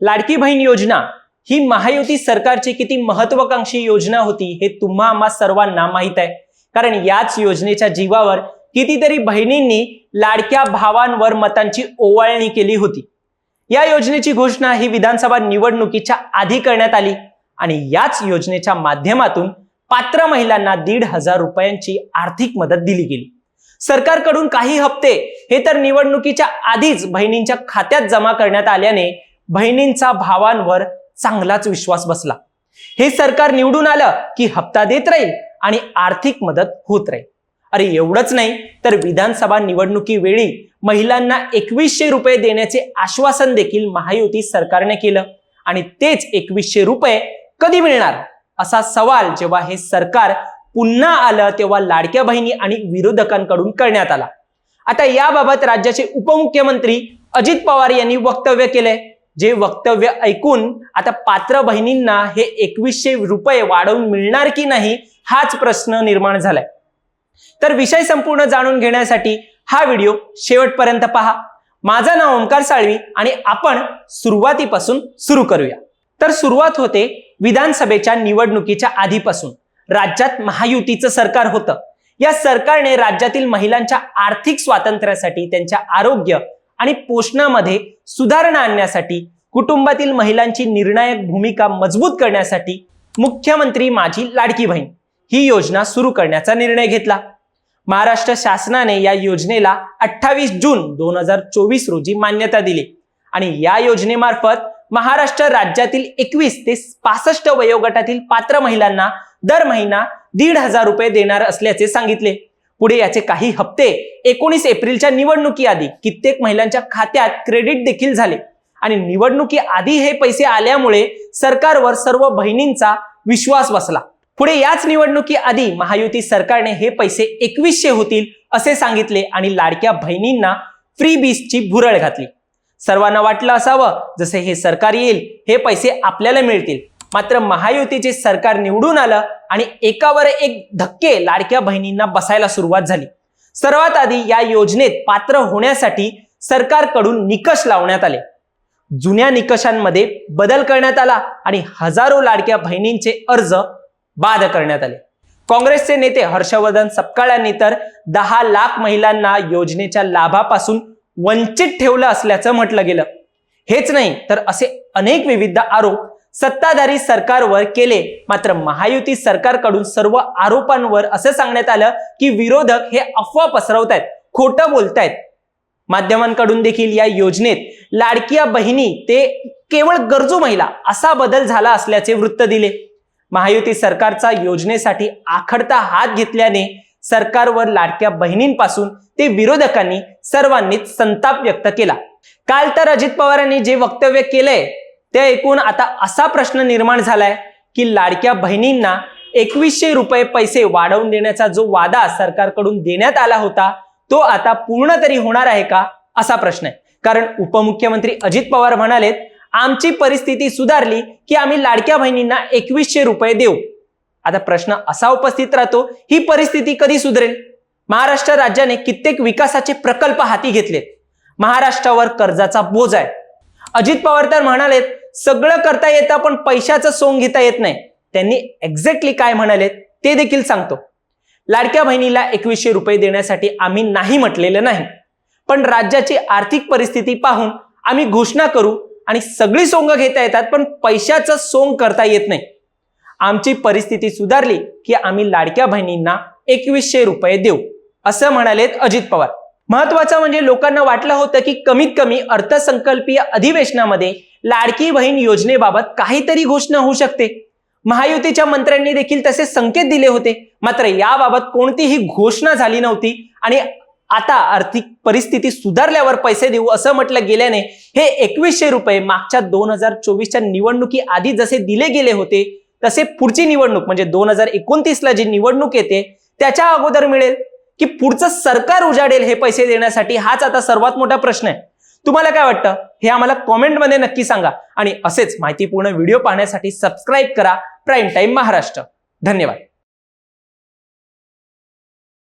लाडकी बहीण योजना ही महायुती सरकारची किती महत्वाकांक्षी योजना होती हे तुम्हा आम्हा सर्वांना माहीत आहे. कारण याच योजनेच्या जीवावर कितीतरी बहिणींनी लाडक्या भावांवर मतांची ओवाळणी केली होती. या योजनेची घोषणा ही विधानसभा निवडणुकीच्या आधी करण्यात आली आणि याच योजनेच्या माध्यमातून पात्र महिलांना दीड हजार रुपयांची आर्थिक मदत दिली गेली. सरकारकडून काही हप्ते हे तर निवडणुकीच्या आधीच बहिणींच्या खात्यात जमा करण्यात आल्याने बहिणींचा भावांवर चांगलाच विश्वास बसला. हे सरकार निवडून आलं की हप्ता देत राहील आणि आर्थिक मदत होत राहील. अरे एवढंच नाही तर विधानसभा निवडणुकीवेळी महिलांना एकवीसशे रुपये देण्याचे आश्वासन देखील महायुती सरकारने केलं. आणि तेच एकवीसशे रुपये कधी मिळणार? असा सवाल जेव्हा हे सरकार पुन्हा आलं तेव्हा लाडक्या बहिणी आणि विरोधकांकडून करण्यात आला. आता याबाबत राज्याचे उपमुख्यमंत्री अजित पवार यांनी वक्तव्य केलंय. जे वक्तव्य ऐकून आता पात्र बहिणींना हे एकवीसशे रुपये वाढवून मिळणार की नाही हाच प्रश्न निर्माण झालाय. तर विषय संपूर्ण जाणून घेण्यासाठी हा व्हिडिओ शेवटपर्यंत पहा. माझं नाव ओंकार साळवी आणि आपण सुरुवातीपासून सुरू करूया. तर सुरुवात होते विधानसभेच्या निवडणुकीच्या आधीपासून. राज्यात महायुतीचं सरकार होतं. या सरकारने राज्यातील महिलांच्या आर्थिक स्वातंत्र्यासाठी त्यांच्या आरोग्य आणि पोषणामध्ये सुधारणा आणण्यासाठी कुटुंबातील महिलांची निर्णायक भूमिका मजबूत करण्यासाठी मुख्यमंत्री माझी लाडकी बहीण ही योजना सुरू करण्याचा निर्णय घेतला. महाराष्ट्र शासनाने या योजनेला अठ्ठावीस जून दोन हजार चोवीस रोजी मान्यता दिली आणि या योजनेमार्फत महाराष्ट्र राज्यातील एकवीस ते पासष्ट वयोगटातील पात्र महिलांना दर महिना दीड हजार रुपये देणार असल्याचे सांगितले. पुढे याचे काही हप्ते एकोणीस एप्रिलच्या निवडणुकी आधी कित्येक महिलांच्या खात्यात क्रेडिट देखील झाले. आणि निवडणुकी आधी हे पैसे आल्यामुळे सरकारवर सर्व बहिणींचा विश्वास बसला. पुढे याच निवडणुकी आधी महायुती सरकारने हे पैसे एकवीसशे होतील असे सांगितले आणि लाडक्या बहिणींना फ्री बीसची भुरळ घातली. सर्वांना वाटलं असावं जसे हे सरकार येईल हे पैसे आपल्याला मिळतील. मात्र महायुतीचे सरकार निवडून आलं आणि एकावर एक धक्के लाडक्या बहिणींना बसायला सुरुवात झाली. सर्वात आधी या योजनेत पात्र होण्यासाठी सरकारकडून निकष लावण्यात आले. जुन्या निकषांमध्ये बदल करण्यात आला आणि हजारो लाडक्या बहिणींचे अर्ज बाद करण्यात आले. काँग्रेसचे नेते हर्षवर्धन सपकाळ यांनी तर दहा लाख महिलांना योजनेच्या लाभापासून वंचित ठेवलं असल्याचं म्हटलं गेलं. हेच नाही तर असे अनेक विविध आरोप सत्ताधारी सरकारवर केले. मात्र महायुती सरकारकडून सर्व आरोपांवर असं सांगण्यात आलं की विरोधक हे अफवा पसरवतायत खोटं बोलतायत. माध्यमांकडून देखील या योजनेत लाडक्या बहिणी ते केवळ गरजू महिला असा बदल झाला असल्याचे वृत्त दिले. महायुती सरकारचा योजनेसाठी आखडता हात घेतल्याने सरकारवर लाडक्या बहिणींपासून ते विरोधकांनी सर्वांनीच संताप व्यक्त केला. काल तर अजित पवारांनी जे वक्तव्य केलंय ते ऐकून आता असा प्रश्न निर्माण झालाय की लाडक्या बहिणींना एकवीसशे रुपये पैसे वाढवून देण्याचा जो वादा सरकारकडून देण्यात आला होता तो आता पूर्ण तरी होणार आहे का? असा प्रश्न आहे. कारण उपमुख्यमंत्री अजित पवार म्हणालेत आमची परिस्थिती सुधारली की आम्ही लाडक्या बहिणींना एकवीसशे रुपये देऊ. आता प्रश्न असा उपस्थित राहतो ही परिस्थिती कधी सुधरेल? महाराष्ट्र राज्याने कित्येक विकासाचे प्रकल्प हाती घेतलेत. महाराष्ट्रावर कर्जाचा बोज आहे. अजित पवार तर म्हणालेत सगळं करता येतं पण पैशाचं सोंग घेता येत नाही. त्यांनी एक्झॅक्टली काय म्हणालेत ते देखील सांगतो. लाडक्या बहिणीला एकवीसशे रुपये देण्यासाठी आम्ही नाही म्हटलेलं नाही. पण राज्याची आर्थिक परिस्थिती पाहून आम्ही घोषणा करू आणि सगळी सोंग घेता येतात पण पैशाचं सोंग करता येत नाही. आमची परिस्थिती सुधारली की आम्ही लाडक्या बहिणींना एकवीसशे रुपये देऊ असं म्हणालेत अजित पवार. महत्वाचं म्हणजे लोकांना वाटलं होतं की कमीत कमी अर्थसंकल्पीय अधिवेशनामध्ये लाडकी बहीण योजनेबाबत काहीतरी घोषणा होऊ शकते. महायुतीच्या मंत्र्यांनी देखील तसे संकेत दिले होते. मात्र याबाबत कोणतीही घोषणा झाली नव्हती. आणि आता आर्थिक परिस्थिती सुधारल्यावर पैसे देऊ असं म्हटलं गेल्याने हे एकवीसशे रुपये मागच्या दोन हजार चोवीसच्या निवडणुकी आधी जसे दिले गेले होते तसे पुढची निवडणूक म्हणजे दोन हजार एकोणतीसला जी निवडणूक येते त्याच्या अगोदर मिळेल की पुढचं सरकार उजाडेल हे पैसे देण्यासाठी हाच आता सर्वात मोठा प्रश्न आहे. तुम्हाला काय वाटतं? हे आम्हाला कॉमेंटमध्ये नक्की सांगा. आणि असेच माहितीपूर्ण व्हिडिओ पाहण्यासाठी सबस्क्राईब करा. Prime time Maharashtra. धन्यवाद.